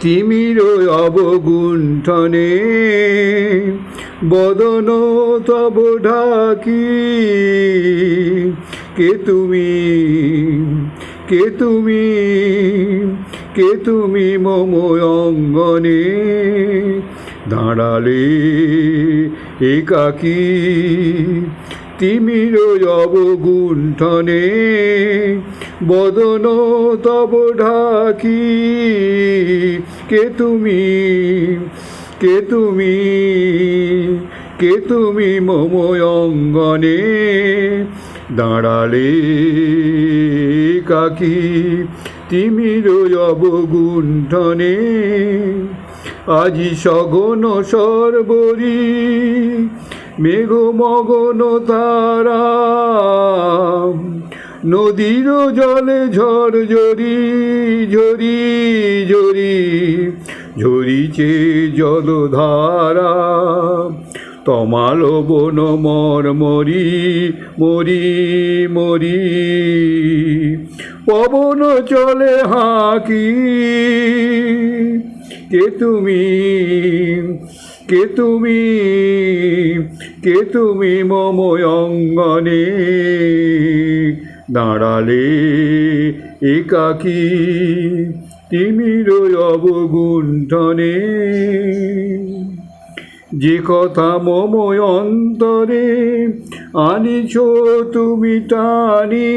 তিমির অবগুণ্ঠনে, বদন তব ঢাকি, কে তুমি কে তুমি কে তুমি মম অঙ্গনে, দাঁড়ালে একাকী তিমির অবগুণ্ঠনে বদন তব ঢাকি। কে তুমি? কে তুমি? কে তুমি মম অঙ্গনে? দাঁড়ালে কাকি তিমির অবগুণ্ঠনে আজি সগন সর্বরী মেঘ মগন তারা, নদীর জলে ঝড় ঝরি ঝরি ঝরি ঝরিছে জলধারা। তমাল বন মর মরি মরি মরি, পবন চলে হাঁকি। কে তুমি? কে তুমি? কে তুমি মম অঙ্গনে দাঁড়ালে একাকি তিমির অবগুণ্ঠনে। যে কথা মম অন্তরে আনিছ তুমি টানি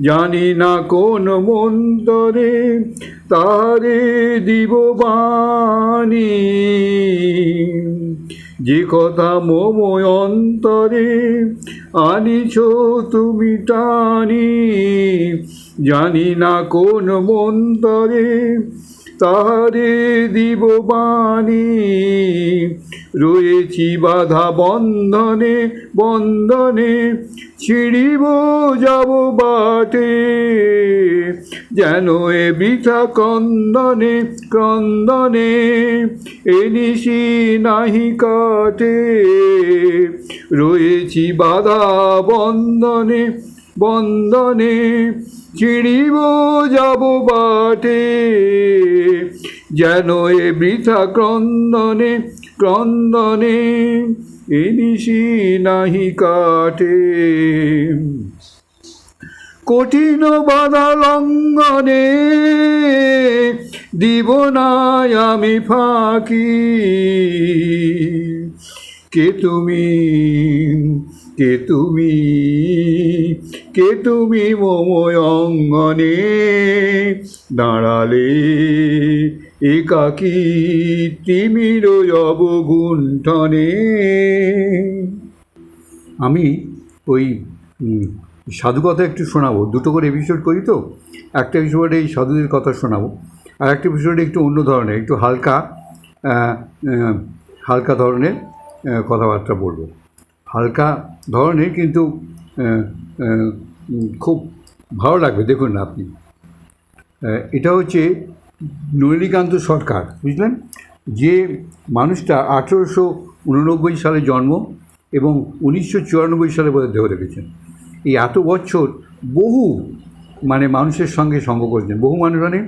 জানি না কোন মন্তরে তারে দিব বাণী। যে কথা মম অন্তরে আনিছ তুমি টানি জানি না কোন মন্তরে তাহারে দিব বাণী। রয়েছি বাধা বন্ধনে বন্ধনে, ছিড়িব, যাব বাটে। যেন এ বৃথা ক্রন্দনে ক্রন্দনে, এ নিশি নাহি কাটে। রয়েছি বাধা বন্ধনে বন্ধনে ছিড়িব যাব বাটে, যেন এ বৃথা ক্রন্দনে ক্রন্দনে এ নিশি নাহি কাটে। কঠিন বাধা লঙ্ঘনে দিব না আমি ফাঁকি। কে তুমি? কে তুমি? কে তুমি মম অঙ্গনে দাঁড়ালে? একাকী তিমির অবগুণ্ঠনে। আমি ওই উম, সাধুকথা একটু শোনাবো দুটো করে এপিসোড করি তো? একটা এপিসোডে এই সাধুদের কথা শোনাবো আর একটা এপিসোডে একটু অন্য ধরনের একটু হালকা হালকা ধরনের কথাবার্তা বলব। হালকা ধরনের কিন্তু খুব ভালো লাগবে, দেখুন না আপনি এটা হচ্ছে নলিনীকান্ত সরকার, বুঝলেন? যে মানুষটা আঠেরোশো উননব্বই সালে জন্ম এবং উনিশশো চুরানব্বই সালে বোধহয় দেহ রেখেছেন। এই এত বছর বহু মানে মানুষের সঙ্গে সঙ্গ করেছেন, বহু মানুষ মানে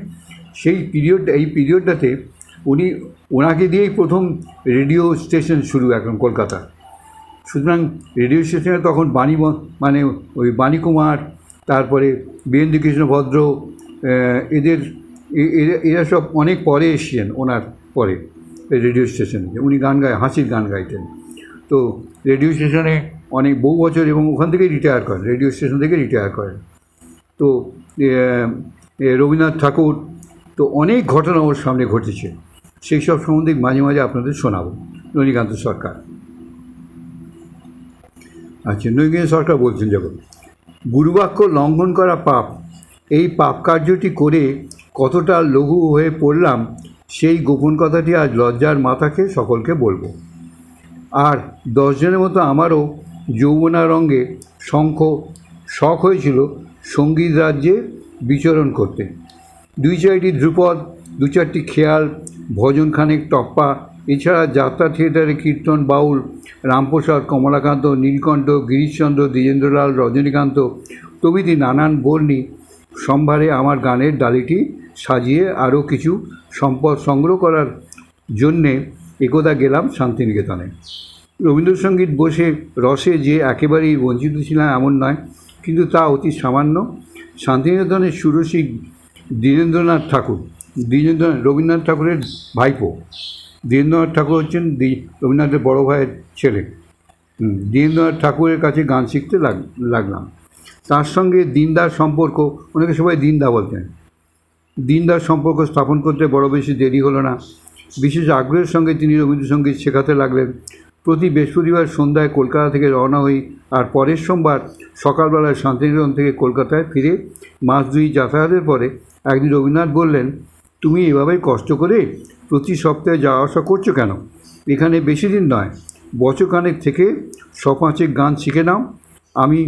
সেই পিরিয়ড এই পিরিয়ডটাতে উনি, ওনাকে দিয়েই প্রথম রেডিও স্টেশন শুরু এখন কলকাতা। সুতরাং রেডিও স্টেশনে তখন বাণী মানে ওই বাণী কুমার তারপরে বীরেন্দ্র কৃষ্ণ ভদ্র এদের এরা- সব অনেক পরে এসেছেন ওনার পরে রেডিও স্টেশনে। উনি গান গায়, হাসির গান গাইতেন। তো রেডিও স্টেশনে অনেক বহু বছর এবং ওখান থেকেই রিটায়ার করেন, রেডিও স্টেশন থেকে রিটায়ার করেন। তো রবীন্দ্রনাথ ঠাকুর, তো অনেক ঘটনা ওর সামনে ঘটেছে। সেই সব সম্বন্ধে মাঝে মাঝে আপনাদের শোনাবো। রজনীকান্ত সরকার। আচ্ছা নৈকেন সরকার বলছেন যখন গুরুবাক্য লঙ্ঘন করা পাপ, এই পাপ কার্যটি করে কতটা লঘু হয়ে পড়লাম, সেই গোপন কথাটি আজ লজ্জার মাথাকে সকলকে বলব। আর দশজনের মতো আমারও যৌবনা রঙ্গে শঙ্খ শখ হয়েছিল সংগীত রাজ্যে বিচরণ করতে। দুই চারটি ধ্রুপদ, দু চারটি খেয়াল, ভজন খানেক টপ্পা এছাড়া যাত্রা থিয়েটারে কীর্তন, বাউল, রামপ্রসাদ, কমলাকান্ত, নীলকণ্ঠ, গিরিশচন্দ্র, দ্বিজেন্দ্রলাল, রজনীকান্ত প্রভৃতি নানান বর্ণী সম্ভারে আমার গানের ডালিটি সাজিয়ে আরও কিছু সম্পদ সংগ্রহ করার জন্যে একদা গেলাম শান্তিনিকেতনে। রবীন্দ্রসঙ্গীত বসে রসে যে একেবারেই বঞ্চিত ছিলাম এমন নয়, কিন্তু তা অতি সামান্য। শান্তিনিকেতনের সুরসিক দীনেন্দ্রনাথ ঠাকুর দীনেন্দ্র রবীন্দ্রনাথ ঠাকুরের ভাইপো। দীনেন্দ্রনাথ ঠাকুর হচ্ছেন রবীন্দ্রনাথের বড় ভাইয়ের ছেলে। দীনেন্দ্রনাথ ঠাকুরের কাছে গান শিখতে লাগ, লাগলাম। তার সঙ্গে দিনদার সম্পর্ক অনেকে সবাই দিনদা বলতেন। দিনদার সম্পর্ক স্থাপন করতে বড় বেশি দেরি হলো না। বিশেষ আগ্রহের সঙ্গে তিনি রবীন্দ্রসঙ্গীত শেখাতে লাগলেন। প্রতি বৃহস্পতিবার সন্ধ্যায় কলকাতা থেকে রওনা হই, আর পরের সোমবার সকালবেলায় শান্তিনিকেতন থেকে কলকাতায় ফিরে মাস দুই যাতায়াতের পরে একদিন রবীন্দ্রনাথ বললেন, তুমি এভাবেই কষ্ট করে প্রতি সপ্তাহে যাওয়া আসা করছ কেন? এখানে বেশি দিন নয়, বছরখানেক থেকে ছ পাঁচেক গান শিখে নাও। আমি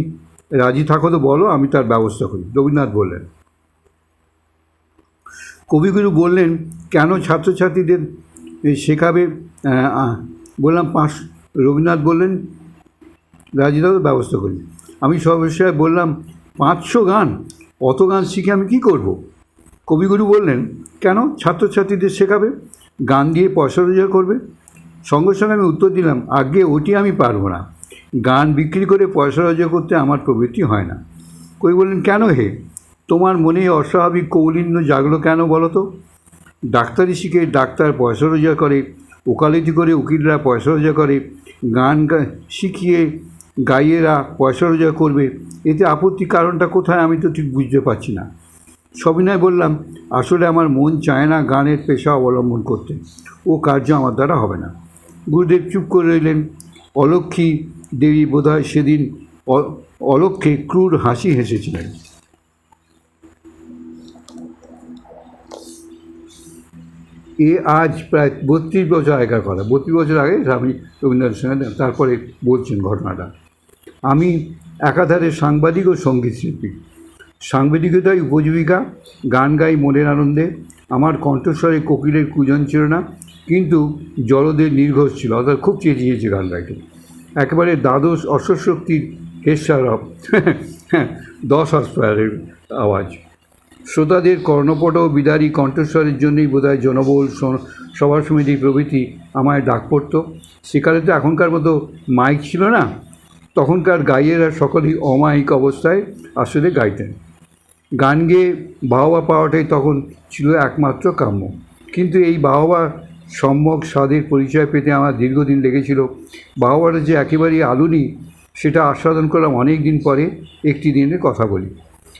রাজি থাকো তো বলো, আমি তার ব্যবস্থা করি। রবীন্দ্রনাথ বললেন। কবিগুরু বললেন, কেন ছাত্রছাত্রীদের শেখাবে? বললাম পাঁচ রবীন্দ্রনাথ বললেন, রাজি রাজিদাও ব্যবস্থা করি। আমি সর্বশেষ বললাম, পাঁচশো গান, অত গান শিখে আমি কি করব। কবিগুরু বললেন কেন ছাত্রছাত্রীদের শেখাবে? গান দিয়ে পয়সা রোজগার করবে? সঙ্গে সঙ্গে আমি উত্তর দিলাম, আগে ওটি আমি পারব না। গান বিক্রি করে পয়সা রোজগার করতে আমার প্রবৃত্তি হয় না। কই বললেন, কেন হে? তোমার মনে অস্বাভাবিক, কৌলিন্য জাগলো কেন বলো তো? ডাক্তারি শিখে ডাক্তার পয়সা রোজগার করে, ওকালতি করে উকিলরা পয়সা রোজগার করে, গান শিখিয়ে গাইয়েরা পয়সা রোজগার করবে। এতে আপত্তি কারণটা কোথায় আমি তো ঠিক বুঝতে পারছি না। সবিনয় বললাম, আসলে আমার মন চায় না গানের পেশা অবলম্বন করতে। ও কার্য আমার দ্বারা হবে না। গুরুদেব চুপ করে রইলেন। অলক্ষী দেবী বোধহয় সেদিন অলক্ষে ক্রূর হাসি হেসেছিলেন। এ আজ প্রায় বত্রিশ বছর আগেকার কথা। বত্রিশ বছর আগে আমি রবীন্দ্রনাথ সঙ্গে তারপরে বলছেন ঘটনাটা। আমি একাধারে সাংবাদিক ও সংগীত শিল্পী। সাংবাদিকতাই উপজীবিকা, গান গাই মনের আনন্দে। আমার কণ্ঠস্বরে কোকিলের কুজন ছিল না, কিন্তু জলদের নির্ঘোষ ছিল। অর্থাৎ খুব চেঁচিয়েছে গান গাইতে একেবারে দ্বাদশ অশ্বশক্তির হেসারব দশ হসপায়ারের আওয়াজ। শ্রোতাদের কর্ণপট বিদারী কণ্ঠস্বরের জন্যই বোধহয় জনবহুল স- সভা সমিতি প্রভৃতি আমায় ডাক পড়ত। সেকালে তো এখনকার মতো মাইক ছিল না। তখনকার গাইয়েরা সকলেই অমায়িক অবস্থায় আসলে গাইতেন। গান গেয়ে বাহবা পাওয়াটাই তখন ছিল একমাত্র কাম্য। কিন্তু এই বাহবা সম্যক স্বাদের পরিচয় পেতে আমার দীর্ঘদিন লেগেছিল। বাহবাটা যে একেবারেই আলুনি সেটা আস্বাদন করলাম অনেক দিন পরে একটি দিনের কথা বলি।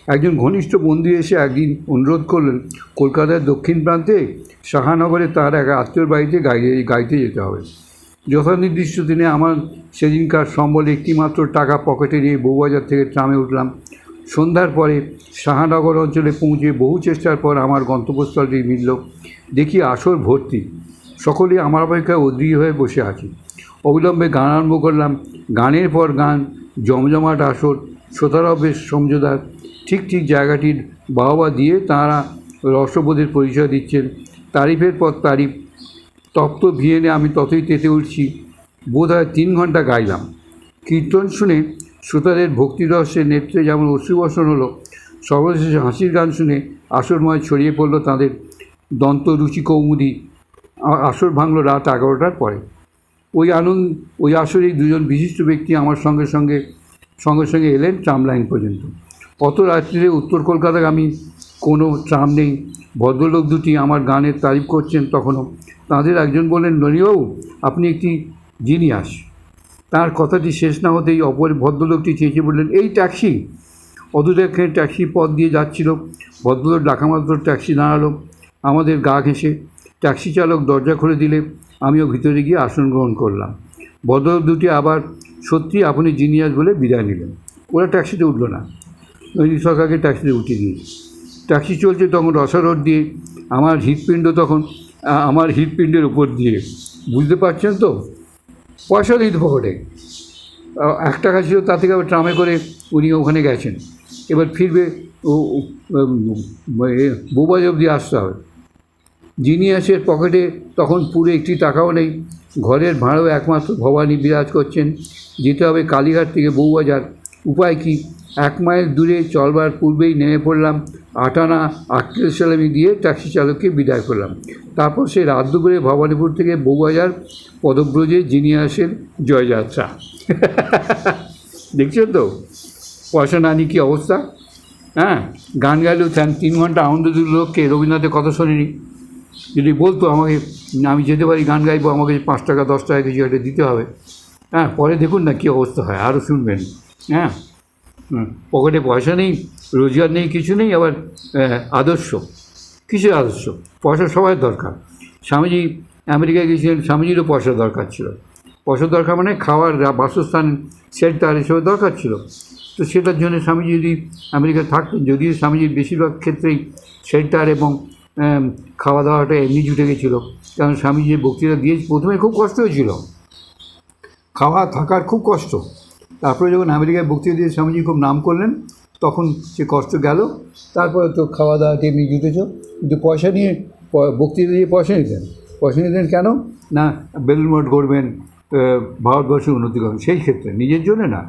একজন ঘনিষ্ঠ বন্ধু এসে একদিন অনুরোধ করলেন, কলকাতার দক্ষিণ প্রান্তে সাহানগরে তার এক আত্মীয়র বাড়িতে গাইতে গাইতে যেতে হবে। যথানির্দিষ্ট দিনে আমার সেদিনকার সম্বলে একটিমাত্র টাকা পকেটে নিয়ে বউবাজার থেকে ট্রামে উঠলাম। সন্ধ্যার পরে শাহানগর অঞ্চলে পৌঁছে বহু চেষ্টার পর আমার গন্তব্যস্থলটি মিলল। দেখি আসর ভর্তি। সকলে আমার অপেক্ষায় অধীর হয়ে বসে আছি। অবিলম্বে গান আরম্ভ করলাম। গানের পর গান, জমজমাট আসর শ্রোতারাও বেশ সমঝোদার ঠিক ঠিক জায়গাটির বাহবা দিয়ে তাঁরা রসবোধের পরিচয় দিচ্ছেন। তারিফের পর তারিফ। তপ্ত ভিয়েনে আমি ততই তেতে উঠছি। বোধ হয় তিন ঘণ্টা গাইলাম। কীর্তন শুনে শ্রোতাদের ভক্তিরসের নেত্রে যেমন অশ্রুবর্ষণ হলো, সর্বশেষে হাসির গান শুনে আসরময় ছড়িয়ে পড়ল তাঁদের দন্ত রুচি কৌমুদি আসর ভাঙলো রাত এগারোটার পরে। ওই আনন্দ, ওই আসরেই দুজন বিশিষ্ট ব্যক্তি আমার সঙ্গে সঙ্গে সঙ্গে সঙ্গে এলেন ট্রাম লাইন পর্যন্ত। অত রাত্রিরে উত্তর কলকাতাগামী কোনো ট্রাম নেই। ভদ্রলোক দুটি আমার গানের তারিফ করছেন তখনও। তাদের একজন বললেন ননীবাবু আপনি একটি জিনিয়াস। তার কথাটি শেষ না হতেই অপর ভদ্রলোকটি চেঁচিয়ে বললেন, এই ট্যাক্সি? অদূরে ট্যাক্সি পথ দিয়ে যাচ্ছিল। ভদ্রলোক ডাকা মাত্র ট্যাক্সি দাঁড়াল। আমাদের গা ঘেঁষে। ট্যাক্সি চালক দরজা খুলে দিলে। আমিও ভিতরে গিয়ে আসন গ্রহণ করলাম। ভদ্রলোক দুটি আবার, সত্যি আপনি জিনিয়াস বলে বিদায় নিলেন। ওরা ট্যাক্সিতে উঠল না। নৈনিক সরকারকে ট্যাক্সিতে উঠিয়ে দিয়েছে ট্যাক্সি চলছে তখন রসা রোড দিয়ে। আমার হৃৎপিণ্ড তখন আমার হৃৎপিণ্ডের উপর দিয়ে। বুঝতে পারছেন তো? পয়সা দিত পকেটে এক টাকা ছিল তা থেকে আবার ট্রামে করে উনি ওখানে গেছেন। এবার ফিরবে, ও বোবাজ অবধি আসতে হবে। যিনি জিনিয়াসের পকেটে, তখন পুরো একটি টাকাও নেই। ঘরের ভাড়াও একমাত্র ভবানী বিরাজ করছেন। যেতে হবে কালীঘাট থেকে বউবাজার উপায় কি? এক মাইল দূরে চলবার পূর্বেই নেমে পড়লাম। আটানা আটত্রিশ সালামি দিয়ে ট্যাক্সি চালককে বিদায় করলাম। তারপর সেই রাত দুপুরে ভবানীপুর থেকে বউবাজার পদব্রজে জিনিয়াসের জয়যাত্রা। দেখছেন তো? পয়সা না কী অবস্থা? হ্যাঁ? গান গাইলেও তিন তিন ঘণ্টা আনন্দ দিল। লোককে রবীন্দ্রনাথের কথা শোনেনি? যদি বলতো আমাকে, আমি যেতে পারি, গান গাইবো, আমাকে পাঁচ টাকা, দশ টাকা কিছু একটা দিতে হবে। হ্যাঁ পরে দেখুন না কী অবস্থা হয়, আরও শুনবেন। হ্যাঁ? পকেটে পয়সা নেই রোজগার নেই, কিছু নেই, আবার আদর্শ। কিসের আদর্শ? পয়সা সবাই দরকার। স্বামীজি আমেরিকায় গিয়েছিলেন, স্বামীজিরও পয়সা দরকার ছিল। পয়সা দরকার মানে খাওয়ার বাসস্থান শেল্টার এসবের দরকার ছিল। তো সেটার জন্য স্বামীজি যদি আমেরিকায় থাকতেন, যদিও স্বামীজির বেশিরভাগ ক্ষেত্রেই শেল্টার এবং খাওয়া দাওয়াটা এমনি জুটে গেছিল। কারণ স্বামীজি বক্তৃতা দিয়ে প্রথমে খুব কষ্ট হয়েছিল। খাওয়া থাকার খুব কষ্ট। তারপরে যখন আমেরিকায় বক্তৃতা দিয়ে স্বামীজি খুব নাম করলেন তখন সে কষ্ট গেল। তারপরে তো খাওয়া দাওয়া টেমনি জুটেছ। কিন্তু পয়সা নিয়ে বক্তৃতা দিয়ে পয়সা নিতেন। পয়সা নিতেন কেন? না বেলুন মঠ গড়বেন ভারতবর্ষে উন্নতি করবেন। সেই ক্ষেত্রে নিজের জন্যে না।